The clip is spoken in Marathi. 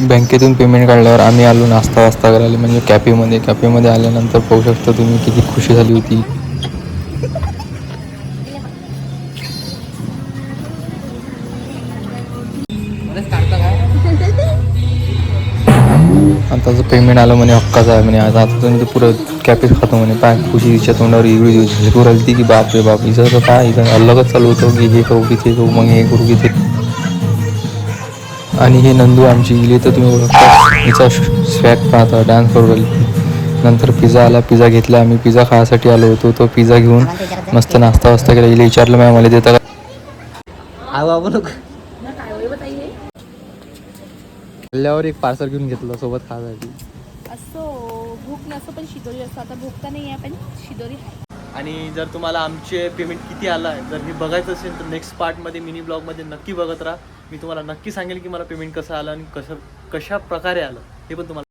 बँकेतून पेमेंट काढल्यावर आम्ही आलो नाश्ता वास्ता करायला म्हणजे कॅफेमध्ये. कॅफेमध्ये आल्यानंतर पाहू शकता तुम्ही किती खुशी झाली होती. आता जो पेमेंट आलं म्हणे हक्काचा आहे म्हणे. आता आता तुम्ही ते पुरं कॅफे खातो म्हणे. पाय खुशी तिच्या तोंडावर वेगळी झलकू राहिली की बाप रे बाप हिचं तर काय? हिचं अलगच चालू होतं की हे करू की ते करू मग हे करू की ते आणि हे नंदू आमची गेली तर तुम्ही ओळखता. हिचा स्वॅग पाहता डान्स करू नंतर पिझ्झा आला पिझ्झा घेतला. आम्ही पिझ्झा खायसाठी आलो होतो. तो पिझ्झा घेऊन मस्त नाश्ता वास्ता केला. हिला विचारलं मॅम मला देता का? खाल्ल्यावर एक पार्सल घेऊन घेतलं सोबत खायसाठी. असो भूक नसो पण शिदोरी असतो आता भूक तर नाही आहे पण शिदोरी आहे. आणि जर तुम्हाला आमचे पेमेंट किती आलं आहे जर हे बघायचं असेल तर नेक्स्ट पार्टमध्ये मिनी ब्लॉगमध्ये नक्की बघत राहा. मी तुम्हाला नक्की सांगेल की मला पेमेंट कसं आलं आणि कसं कशा प्रकारे आलं हे पण तुम्हाला